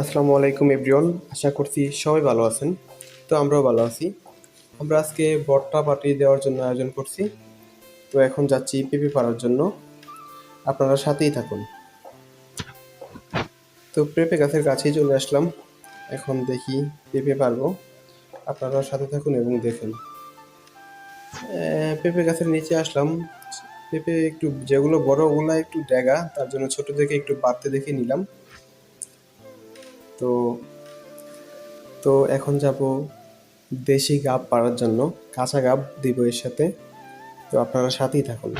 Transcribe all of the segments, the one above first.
আসসালামু আলাইকুম এভরিওয়ান আশা করছি সবাই ভালো আছেন। তো আমরাও ভালো আছি। আমরা আজকে বট্টা পার্টি দেওয়ার জন্য আয়োজন করছি। তো এখন যাচ্ছি পেঁপে পাড়ার জন্য। আপনারা সাথেই থাকুন। তো পেঁপে গাছের কাছেই চলে আসলাম। এখন দেখি পেঁপে পারব আপনারা সাথে থাকুন এবং দেখুন। পেঁপে গাছের নিচে আসলাম। পেঁপে একটু যেগুলো বড়, ওগুলা একটু ড্যাগা তার জন্য ছোট থেকে একটু বাড়তে দেখে নিলাম। তো তো এখন যাব দেশি গাব পাড়ার জন্য, কাঁচা গাব দিব এর সাথে। তো আপনারা সাথেই থাকুন।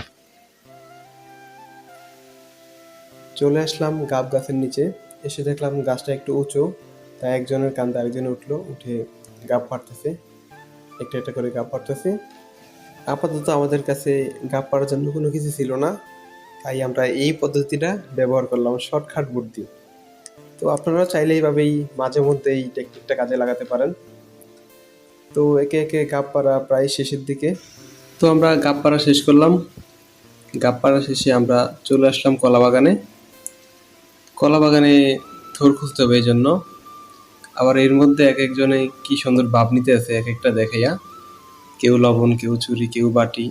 চলে আসলাম গাব গাছের নিচে। এসে দেখলাম গাছটা একটু উঁচু, তাই একজনের কান্দে আরেকজন উঠল, উঠে গাব পাড়তেছে। একটা একটা করে গাব পাড়তেছে। আপাতত আমাদের কাছে গাব পাড়ার জন্য কোনো কিছু ছিল না, তাই আমরা এই পদ্ধতিটা ব্যবহার করলাম শর্টকাট বুদ্ধি তো আপনারা চাইলে এইভাবেই মাঝে মধ্যে এই টেকনিকটা কাজে লাগাতে পারেন। তো একে একে গাপ পাড়া প্রায় শেষের দিকে। তো আমরা গাপ পাড়া শেষ করলাম। গাপ পাড়া শেষে আমরা চলে আসলাম কলা বাগানে। কলা বাগানে থোর খুঁজতে হবে এই জন্য আবার এর মধ্যে এক একজনে কি সুন্দর ভাব নিতে আছে এক একটা দেখাইয়া। কেউ লবণ, কেউ চুরি, কেউ বাটি।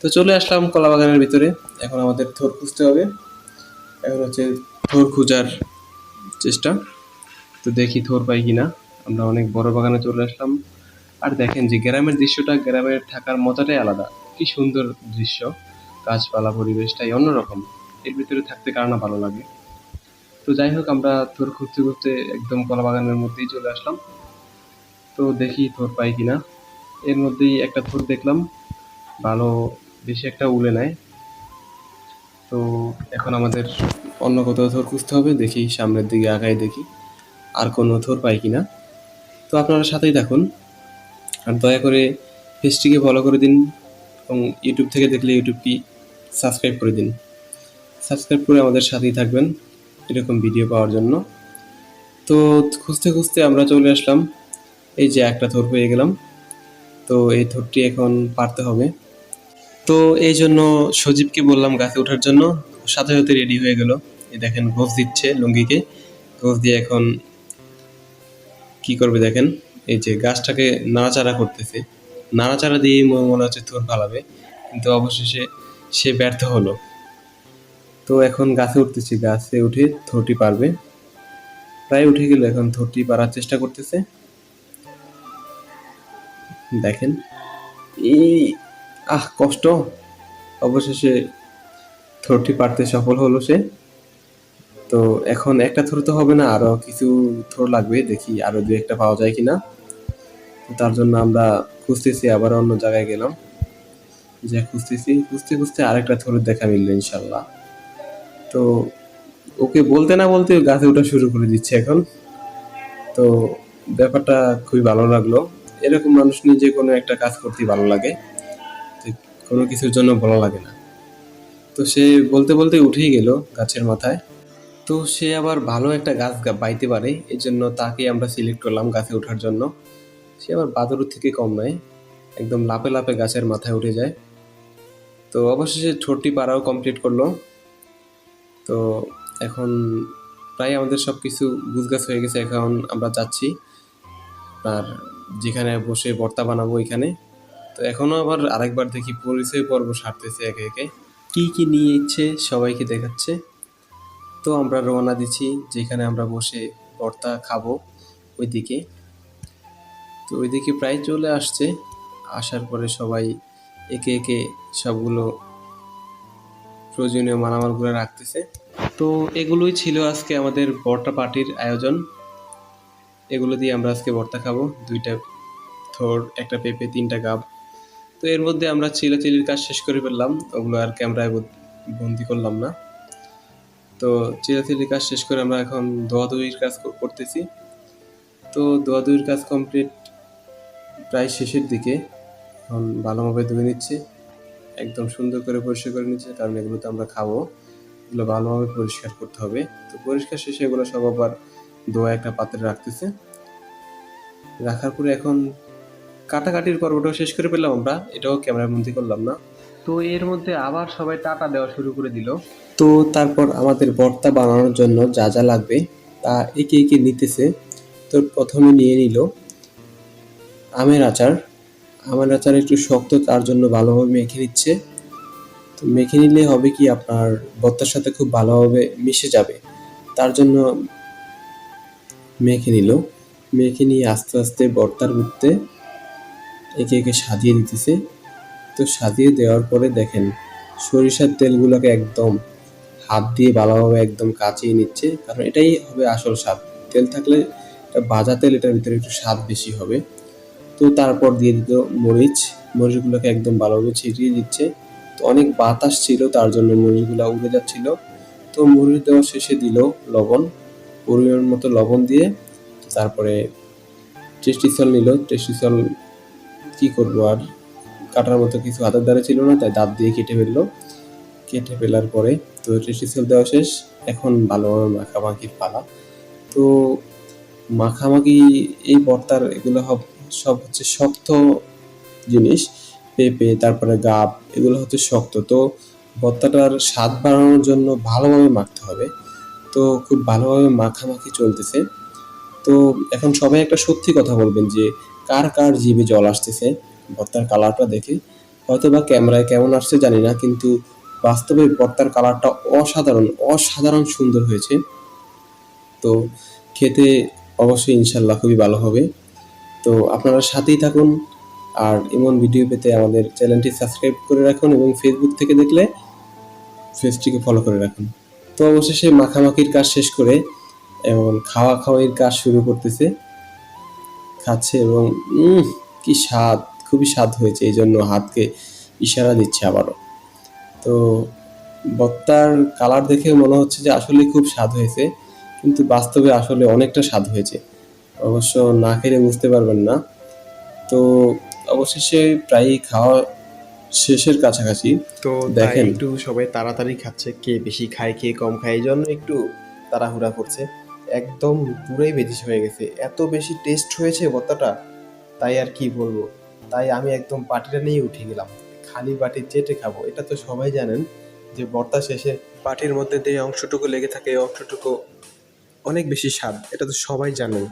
তো চলে আসলাম কলা বাগানের ভিতরে। এখন আমাদের থোর খুঁজতে হবে। এখন হচ্ছে থোর খোঁজার চেষ্টা। তো দেখি থোর পাই কিনা। আমরা অনেক বড় বাগানে চলে আসলাম। আর দেখেন যে গ্রামের দৃশ্যটা, গ্রামের থাকার মজাটাই আলাদা। কি সুন্দর দৃশ্য। গাছপালা, পরিবেশটাই অন্যরকম। এর ভিতরে থাকতে কার না ভালো লাগে। তো যাই হোক, আমরা থোর খুঁজতে খুঁজতে একদম কলা বাগানের মধ্যেই চলে আসলাম। তো দেখি থোর পাই কিনা। এর মধ্যেই একটা থোর দেখলাম। ভালো বেশি একটা উলে নেয় তো এখন আমাদের অন্য কোথাও থোর খুঁজতে হবে, দেখি সামনের দিকে আগায় দেখি আর কোনো থোর পাই কি না তো আপনারা সাথেই থাকুন আর দয়া করে পেজটিকে ফলো করে দিন এবং ইউটিউব থেকে দেখলে ইউটিউবটি সাবস্ক্রাইব করে দিন। সাবস্ক্রাইব করে আমাদের সাথেই থাকবেন এরকম ভিডিও পাওয়ার জন্য। তো খুঁজতে খুঁজতে আমরা চলে আসলাম। এই যে একটা থোর পেয়ে গেলাম। তো এই থোরটি এখন পারতে হবে। তো এই জন্য সজীবকে বললাম গাছে ওঠার জন্য। সাথে সাথে রেডি হয়ে গেল। এই দেখেন গোস দিচ্ছে লুঙ্গিকে। গোস দিয়ে এখন কি করবে দেখেন? এই যে গাছটাকে নাড়াচাড়া করতেছে। নাড়াচাড়া দিয়ে মনে হচ্ছে থোর ফালাবে। কিন্তু অবশেষে সে ব্যর্থ হলো। তো এখন গাছে উঠতেছি, গাছে উঠে থোরটি পারবে। প্রায় উঠে গেল, এখন থোরটি পারার চেষ্টা করতেছে। দেখেন, এই, আহ, কষ্ট। অবশেষে থ্রোটি পারতে সফল হলো সে। তো এখন একটা থ্রো তো হবে না, আরও কিছু থ্রো লাগবে, দেখি আরও দু একটা পাওয়া যায় কিনা। তো তার জন্য আমরা খুঁজতেছি আবার অন্য জায়গায় গেলাম। যে খুঁজতেছি, খুঁজতে খুঁজতে আরেকটা থ্রোর দেখা মিললো ইনশাল্লাহ তো ওকে বলতে না বলতে গাছে ওঠা শুরু করে দিচ্ছে এখন। তো ব্যাপারটা খুবই ভালো লাগল। এরকম মানুষ যে কোনো একটা কাজ করতে ভালো লাগে। কোনো কিছুর জন্য ভালো লাগে না। তো সে বলতে বলতে উঠেই গেল গাছের মাথায়। তো সে আবার ভালো একটা গাছ বাইতে পারে এই জন্য তাকে আমরা সিলেক্ট করলাম গাছে ওঠার জন্য। সে আবার বাদুর থেকে কম নয়, একদম লাপে লাপে গাছের মাথায় উঠে যায়। তো অবশেষে ঠোঁটটি পাড়াও কমপ্লিট করল। তো এখন প্রায় আমাদের সব কিছু গুছগাছ হয়ে গেছে, এখন আমরা যাচ্ছি। আর যেখানে বসে ভর্তা বানাবো এখানে। তো এখনও আবার আরেকবার দেখি, পরিচয় পর্ব সারতেছে একে একে। কি কি নিয়ে ইচ্ছে সবাইকে দেখাচ্ছে। তো আমরা রওনা দিচ্ছি, যেখানে আমরা বসে ভর্তা খাব ওইদিকে। তো ওইদিকে প্রায় চলে আসছে। আসার পরে সবাই একে একে সবগুলো প্রয়োজনীয় মালামালগুলো রাখতেছে। তো এগুলোই ছিল আজকে আমাদের বর্তা পার্টির আয়োজন। এগুলো দিয়ে আমরা আজকে ভর্তা খাব। দুইটা থোর একটা পেঁপে, তিনটা গাব। তো এর মধ্যে আমরা চিলাচিলির কাজ শেষ করে ফেললাম। ওগুলো আর ক্যামেরায় বন্দি করলাম না। তো চিলাচিলির কাজ শেষ করে আমরা এখন দোয়াদুয়ির কাজ করতেছি। তো দোয়াদুয়ির কাজ কমপ্লিট প্রায় শেষের দিকে। এখন ভালোভাবে ধুয়ে নিচ্ছে। একদম সুন্দর করে পরিষ্কার করে নিচ্ছে, কারণ এগুলো তো আমরা খাব। এগুলো ভালোভাবে পরিষ্কার করতে হবে। তো পরিষ্কার শেষে এগুলো সব আবার দোয়া একটা পাত্রে রাখতেছে। রাখার পরে এখন কাটাকাটির পর্বটাও শেষ করে পেলাম আমরা। এটাও ক্যামেরার মধ্যে করলাম না। তো এর মধ্যে আবার সবাই টাটা দেওয়া শুরু করে দিল। তো তারপর আমাদের ভর্তা বানানোর জন্য যা যা লাগবে তা একে একে নিতেছে। তো প্রথমে নিয়ে নিল আমের আচার। আমের আচার একটু শক্ত তার জন্য ভালোভাবে মেখে নিচ্ছে। তো মেখে নিলে হবে কি আপনার ভর্তার সাথে খুব ভালোভাবে মিশে যাবে। তার জন্য মেখে নিল। মেখে নিয়ে আস্তে আস্তে ভর্তার মধ্যে একে একে সাজিয়ে দিতেছে। তো সাজিয়ে দেওয়ার পরে দেখেন, সরিষার তেলগুলোকে একদম হাত দিয়ে ভালোভাবে একদম কাচিয়ে নিচ্ছে। কারণ এটাই হবে আসল স্বাদ। তেল থাকলে এটা ভাজা তেল, এটার ভিতরে একটু স্বাদ বেশি হবে। তো তারপর দিয়ে দিল মরিচ। মরিচগুলোকে একদম ভালোভাবে ছিটিয়ে দিচ্ছে। তো অনেক বাতাস ছিল, তার জন্য মরিচগুলো উড়ে যাচ্ছিল। তো মরিচ দেওয়া শেষে দিল লবণ, পরিমাণ মতো লবণ দিয়ে। তারপরে টেস্টি সল নিল। টেস্টি সল কি করব আর? কাটার মতো কিছু হাতের দ্বারা ছিল না, তাই দাঁত দিয়ে কেটে ফেলল। কেটে ফেলার পরে তো টেস্টি সল দেওয়া শেষ, এখন ভালোভাবে মাখামাখির পালা। তো মাখামাখি এই ভর্তার এগুলো সব হচ্ছে শক্ত জিনিস, পেঁপে, তারপরে গাব, এগুলো হচ্ছে শক্ত। তো ভর্তাটার স্বাদ বাড়ানোর জন্য ভালোভাবে মাখতে হবে। তো খুব ভালোভাবে মাখামাখি চলতেছে। তো এখন সবাই একটা সত্যি কথা বলবেন যে কার কার জিভে জল আসতেছে, ভর্তার কালারটা দেখে। হয়তো বা ক্যামেরায় কেমন আসছে জানি না, কিন্তু বাস্তবে ভর্তার কালারটা অসাধারণ অসাধারণ সুন্দর হয়েছে। তো খেতে অবশ্যই ইনশাল্লাহ খুবই ভালো হবে। তো আপনারা সাথেই থাকুন, আর এমন ভিডিও পেতে আমাদের চ্যানেলটি সাবস্ক্রাইব করে রাখুন এবং ফেসবুক থেকে দেখলে ফেসটিকে ফলো করে রাখুন। তো অবশেষে মাখামাখির কাজ শেষ করে এবং খাওয়া খাওয়াইয়ের কাজ শুরু করতেছে। খাচ্ছে এবং কি স্বাদ খুবই স্বাদ হয়েছে। এই জন্য হাতকে ইশারা দিচ্ছে আবারও। তো বত্তার কালার দেখে মনে হচ্ছে যে আসলে খুব স্বাদ হয়েছে কিন্তু বাস্তবে আসলে অনেকটা স্বাদ হয়েছে। অবশ্য না খেলে বুঝতে পারবেন না। তো অবশেষে প্রায় খাওয়া শেষের কাছাকাছি তো। দেখেন। একটু সবাই তাড়াতাড়ি খাচ্ছে কে বেশি খায় কে কম খায় এই জন্য একটু তাড়াহুড়া করছে। একদম পুরোই বেদিস হয়ে গেছে। এত বেশি টেস্ট হয়েছে ভর্তাটা তাই আর কি বলব? তাই আমি একদম পাটিটা নিয়ে উঠে গেলাম। খালি বাটি চেটে খাব। এটা তো সবাই জানেন যে বর্তা শেষে পাটির মধ্যে যে অংশটুকু লেগে থাকে অংশটুকু অনেক বেশি স্বাদ। এটা তো সবাই জানেন